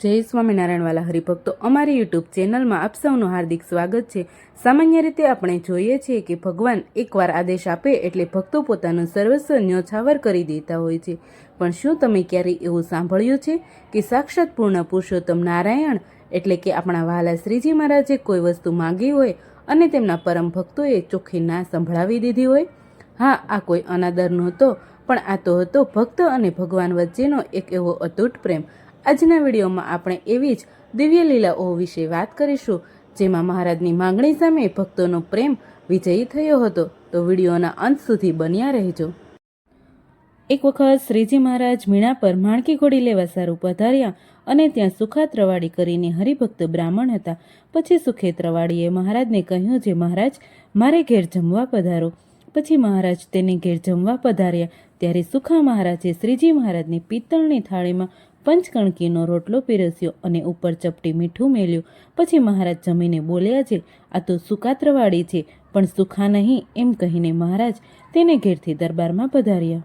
જય સ્વામિનારાયણવાલા હરિભક્તો, અમારી યુટ્યુબ ચેનલમાં આપ સૌનું હાર્દિક સ્વાગત છે. સામાન્ય રીતે આપણે જોઈએ છીએ કે ભગવાન એકવાર આદેશ આપે એટલે ભક્તો પોતાનું સર્વસ્વ ન્યોછાવર કરી દેતા હોય છે. પણ શું તમે ક્યારેય એવું સાંભળ્યું છે કે સાક્ષાત પૂર્ણ પુરુષોત્તમ નારાયણ એટલે કે આપણા વહાલા શ્રીજી મહારાજે કોઈ વસ્તુ માંગી હોય અને તેમના પરમ ભક્તોએ ચોખ્ખી ના સંભળાવી દીધી હોય? હા, આ કોઈ અનાદર નહોતો, પણ આ તો હતો ભક્ત અને ભગવાન વચ્ચેનો એક એવો અતૂટ પ્રેમ. આજના વિડીયોમાં આપણે એવી જ દિવ્ય લીલાઓ વિશે વાત કરીશું, જેમાં મહારાજની માંગણી સામે ભક્તોનો પ્રેમ વિજયી થયો હતો. તો વિડીયોના અંત સુધી બન્યા રહેજો. એક વખત શ્રીજી મહારાજ મીણા પર માણકી ઘોડી લેવા સારું પધાર્યા અને ત્યાં સુખાત રવાડી કરીને હરિભક્ત બ્રાહ્મણ હતા. પછી સુખેત રવાડીએ મહારાજને કહ્યું જે મહારાજ, મારે ઘેર જમવા પધારો. પછી મહારાજ તેને ઘેર જમવા પધાર્યા. ત્યારે સુખા મહારાજે શ્રીજી મહારાજની પિત્તળની થાળીમાં પંચકણકીનો રોટલો પીરસ્યો અને ઉપર ચપટી મીઠું મેલ્યું. પછી મહારાજ જમીને બોલ્યા છે, આ તો સુકાત્રવાળી છે, પણ સુખા નહીં, એમ કહીને મહારાજ તેને ઘેરથી દરબારમાં પધાર્યા.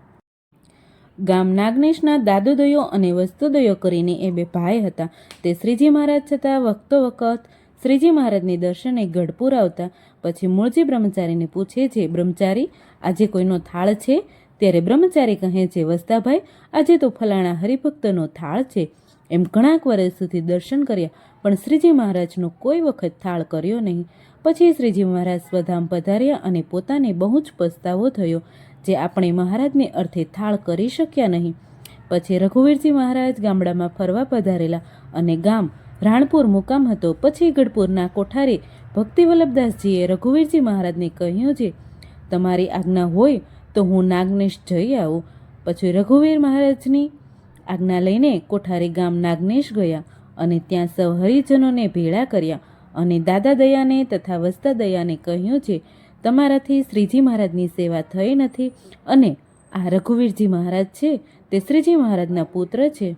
ગામ નાગનેશના દાદુદયો અને વસ્તુદયો કરીને એ બે ભાઈ હતા. તે શ્રીજી મહારાજ છતાં વખતો વખત શ્રીજી મહારાજની દર્શને ગઢપુર આવતા. પછી મૂળજી બ્રહ્મચારીને પૂછે છે, બ્રહ્મચારી, આજે કોઈનો થાળ છે? ત્યારે બ્રહ્મચારી કહે છે વસ્તાભાઈ આજે તો ફલાણા હરિભક્તનો થાળ છે. એમ ઘણાક વર્ષ સુધી દર્શન કર્યા, પણ શ્રીજી મહારાજનો કોઈ વખત થાળ કર્યો નહીં. પછી શ્રીજી મહારાજ સ્વધામ પધાર્યા અને પોતાને બહુ જ પસ્તાવો થયો, જે આપણે મહારાજને અર્થે થાળ કરી શક્યા નહીં. પછી રઘુવીરજી મહારાજ ગામડામાં ફરવા પધારેલા અને ગામ રાણપુર મુકામ હતો. પછી ગઢપુરના કોઠારી ભક્તિવલ્લભદાસજીએ રઘુવીરજી મહારાજને કહ્યું છે તમારી આજ્ઞા હોય તો હું નાગનેશ જઈ આવું. પછી રઘુવીર મહારાજની આજ્ઞા લઈને કોઠારી ગામ નાગનેશ ગયા અને ત્યાં સૌ હરિજનોને ભેળા કર્યા અને દાદા દયાને તથા વસ્તા દયાને કહ્યું છે, તમારાથી શ્રીજી મહારાજની સેવા થઈ નથી અને આ રઘુવીરજી મહારાજ છે, તે શ્રીજી મહારાજના પુત્ર છે.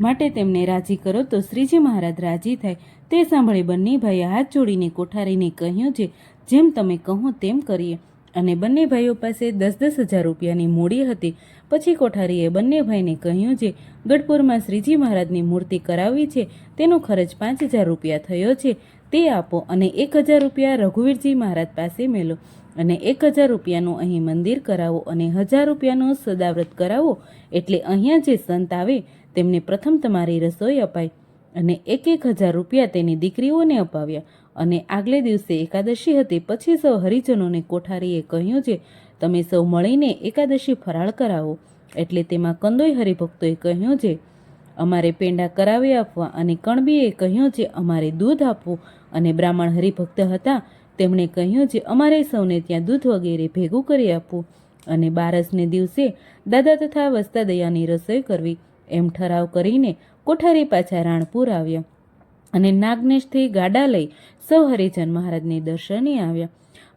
માટે તેમને રાજી કરો તો શ્રીજી મહારાજ રાજી થાય. તે સાંભળી બંને ભાઈએ હાથ જોડીને કોઠારીને કહ્યું છે, જેમ તમે કહો તેમ કરીએ. અને બંને ભાઈઓ પાસે દસ દસ હજાર રૂપિયાની મૂડી હતી. પછી કોઠારીએ બંને ભાઈને કહ્યું જે ગઢપુરમાં શ્રીજી મહારાજની મૂર્તિ કરાવી છે, તેનો ખર્ચ પાંચ હજાર રૂપિયા થયો છે. તે આપો અને એક હજાર રૂપિયા રઘુવીરજી મહારાજ પાસે મેલો અને એક હજાર રૂપિયાનું અહીં મંદિર કરાવો અને હજાર રૂપિયાનું સદાવ્રત કરાવો. એટલે અહીંયા જે સંત આવે, તેમને પ્રથમ તમારી રસોઈ અપાય. અને એક એક હજાર રૂપિયા તેની દીકરીઓને અપાવ્યા. અને આગલે દિવસે એકાદશી હતી, પછી સૌ હરિજનોને કોઠારીએ કહ્યું છે, તમે સૌ મળીને એકાદશી ફરાળ કરાવો. એટલે તેમાં કંદોઈ હરિભક્તોએ કહ્યું છે, અમારે પેંડા કરાવી આપવા. અને કણબીએ કહ્યું છે, અમારે દૂધ આપવું. અને બ્રાહ્મણ હરિભક્ત હતા, તેમણે કહ્યું છે, અમારે સૌને ત્યાં દૂધ વગેરે ભેગું કરી આપવું. અને બારસને દિવસે દાદા તથા વસ્તા દયાની રસોઈ કરવી. એમ ઠરાવ કરીને કોઠારી પાછા રાણપુર આવ્યા અને નાગનેશથી ગાડા લઈ સૌ હરિજન મહારાજને દર્શને આવ્યા.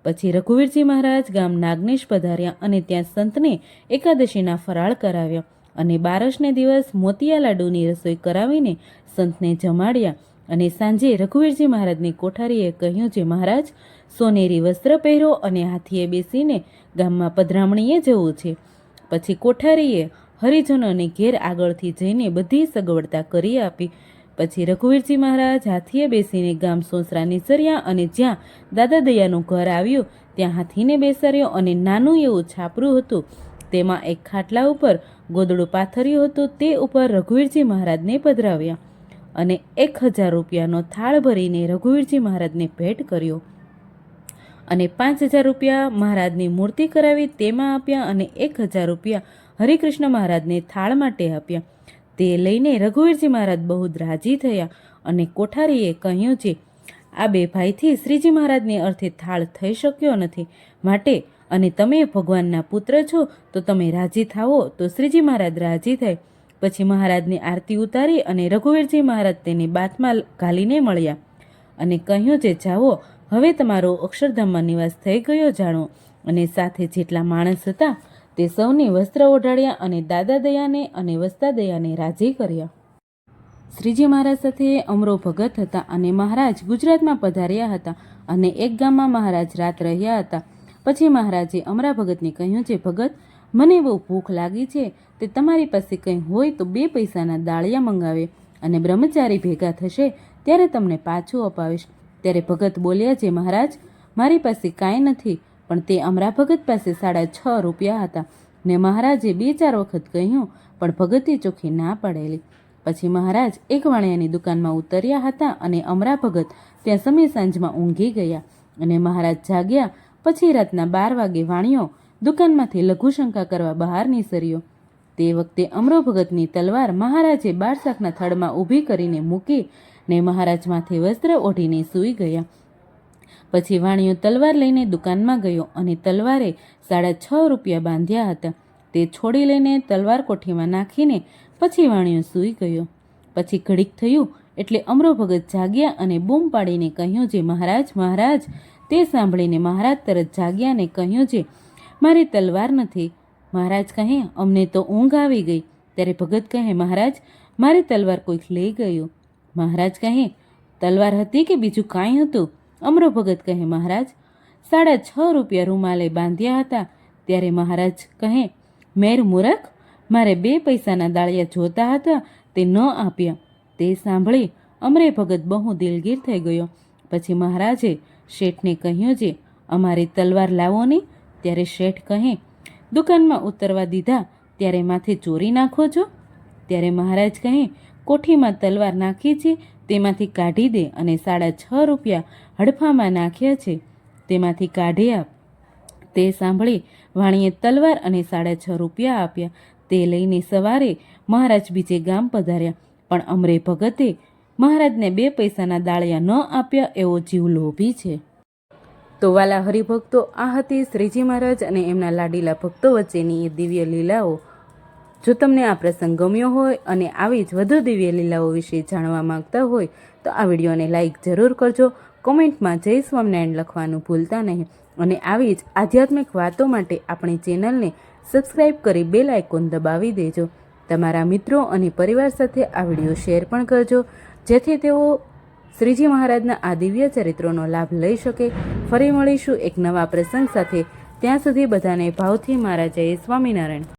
પછી રઘુવીરજી મહારાજ ગામ નાગનેશ પધાર્યા અને ત્યાં સંતને એકાદશીના ફરાળ કરાવ્યા અને બારસને દિવસ મોતિયા લાડુની રસોઈ કરાવીને સંતને જમાડ્યા અને સાંજે રઘુવીરજી મહારાજની કોઠારીએ કહ્યું જે મહારાજ, સોનેરી વસ્ત્ર પહેરો અને હાથીએ બેસીને ગામમાં પધરામણીએ જવું છે. પછી કોઠારીએ હરિજનોને ઘેર આગળથી જઈને બધી સગવડતા કરી આપી. પછી રઘુવીરજી મહારાજ હાથીએ બેસીને ગામ સોસરા નિસર્યા અને જ્યાં દાદા દયાનું ઘર આવ્યું, ત્યાં હાથીને બેસાડ્યો અને નાનું એવું છાપરું હતું. તેમાં એક ખાટલા ઉપર ગોદડું પાથર્યું હતું, તે ઉપર રઘુવીરજી મહારાજને પધરાવ્યા અને એક હજાર રૂપિયાનો થાળ ભરીને રઘુવીરજી મહારાજને ભેટ કર્યો અને પાંચ હજાર રૂપિયા મહારાજની મૂર્તિ કરાવી તેમાં આપ્યા અને એક હજાર રૂપિયા હરિકૃષ્ણ મહારાજને થાળ માટે આપ્યા. તે લઈને રઘુવીરજી મહારાજ બહુ જ રાજી થયા અને કોઠારીએ કહ્યું છે, આ બે ભાઈથી શ્રીજી મહારાજને અર્થે થાળ થઈ શક્યો નથી. માટે અને તમે ભગવાનના પુત્ર છો, તો તમે રાજી થાવો તો શ્રીજી મહારાજ રાજી થાય. પછી મહારાજની આરતી ઉતારી અને રઘુવીરજી મહારાજ તેની બાથમાં ઘાલીને મળ્યા અને કહ્યું છે, જાઓ, હવે તમારો અક્ષરધામમાં નિવાસ થઈ ગયો જાણો. અને સાથે જેટલા માણસ હતા તે સૌને વસ્ત્ર ઓઢાડ્યા અને દાદા દયાને અને વસ્તા દયાને રાજી કર્યા. શ્રીજી મહારાજ સાથે અમરો ભગત હતા અને મહારાજ ગુજરાતમાં પધાર્યા હતા અને એક ગામમાં મહારાજ રાત રહ્યા હતા. પછી મહારાજે અમરા ભગતને કહ્યું છે ભગત, મને બહુ ભૂખ લાગી છે, તે તમારી પાસે કંઈ હોય તો બે પૈસાના દાળિયા મંગાવે અને બ્રહ્મચારી ભેગા થશે ત્યારે તમને પાછું અપાવીશ. ત્યારે ભગત બોલ્યા છે મહારાજ, મારી પાસે કાંઈ નથી પણ તે અમરા ભગત પાસે સાડા છ રૂપિયા હતા ને મહારાજે બે ચાર વખત કહ્યું, પણ ભગતે ચોખ્ખી ના પડેલી. પછી મહારાજ એક વાણિયાની દુકાનમાં ઉતર્યા હતા અને અમરા ભગત ત્યાં સમય સાંજમાં ઊંઘી ગયા અને મહારાજ જાગ્યા, પછી રાતના બાર વાગે વાણિયો દુકાનમાંથી લઘુશંકા કરવા બહાર નીસર્યો. તે વખતે અમરો ભગતની તલવાર મહારાજે બારશાકના થડમાં ઊભી કરીને મૂકી ને મહારાજ માથે વસ્ત્ર ઓઢીને સૂઈ ગયા. પછી વાણિયો તલવાર લઈને દુકાનમાં ગયો અને તલવારે સાડા છ રૂપિયા બાંધ્યા હતા. તે છોડી લઈને તલવાર કોઠીમાં નાખીને પછી વાણિયો સૂઈ ગયો. પછી ઘડીક થયું એટલે અમરો ભગત જાગ્યા અને બૂમ પાડીને કહ્યું જે મહારાજ મહારાજ, તે સાંભળીને મહારાજ તરત જાગ્યા અને કહ્યું છે મારી તલવાર નથી. મહારાજ કહે, અમને તો ઊંઘ આવી ગઈ. ત્યારે ભગત કહે, મહારાજ, મારી તલવાર કોઈક લઈ ગયું. મહારાજ કહે, તલવાર હતી કે બીજું કાંઈ હતું? અમરો ભગત કહે, મહારાજ, સાડા છ રૂપિયા રૂમાલે બાંધ્યા હતા. ત્યારે મહારાજ કહે, મેર મૂરખ, મારે બે પૈસાના દાળિયા જોતા હતા, તે ન આપ્યા. તે સાંભળી અમરે ભગત બહુ દિલગીર થઈ ગયો. પછી મહારાજે શેઠને કહ્યું છે અમારી તલવાર લાવો ને. ત્યારે શેઠ કહે, દુકાનમાં ઉતરવા દીધા, ત્યારે માથે ચોરી નાખો છો. ત્યારે મહારાજ કહે, કોઠીમાં તલવાર નાખી છે તેમાંથી કાઢી દે અને સાડા છ રૂપિયા હડફામાં નાખ્યા છે. તેમાંથી કાઢી આપ. તે સાંભળી વાણીએ તલવાર અને સાડા છ રૂપિયા આપ્યા. તે લઈને સવારે મહારાજ બીજે ગામ પધાર્યા. પણ અમરે ભગતે મહારાજને બે પૈસાના દાળિયા ન આપ્યા એવો જીવ લોભી છે. તો વાલા હરિભક્તો આ હતી શ્રીજી મહારાજ અને એમના લાડીલા ભક્તો વચ્ચેની એ દિવ્ય લીલાઓ. જો તમને આ પ્રસંગ ગમ્યો હોય અને આવી જ વધુ દિવ્ય લીલાઓ વિશે જાણવા માંગતા હોય, તો આ વિડીયોને લાઇક જરૂર કરજો. કોમેન્ટમાં જય સ્વામિનારાયણ લખવાનું ભૂલતા નહીં. અને આવી જ આધ્યાત્મિક વાતો માટે આપણી ચેનલને સબસ્ક્રાઈબ કરી બેલ આઇકોન દબાવી દેજો. તમારા મિત્રો અને પરિવાર સાથે આ વીડિયો શેર પણ કરજો, જેથી તેઓ શ્રીજી મહારાજના આ દિવ્ય ચરિત્રોનો લાભ લઈ શકે. ફરી મળીશું એક નવા પ્રસંગ સાથે. ત્યાં સુધી બધાને ભાવથી મારા જય સ્વામિનારાયણ.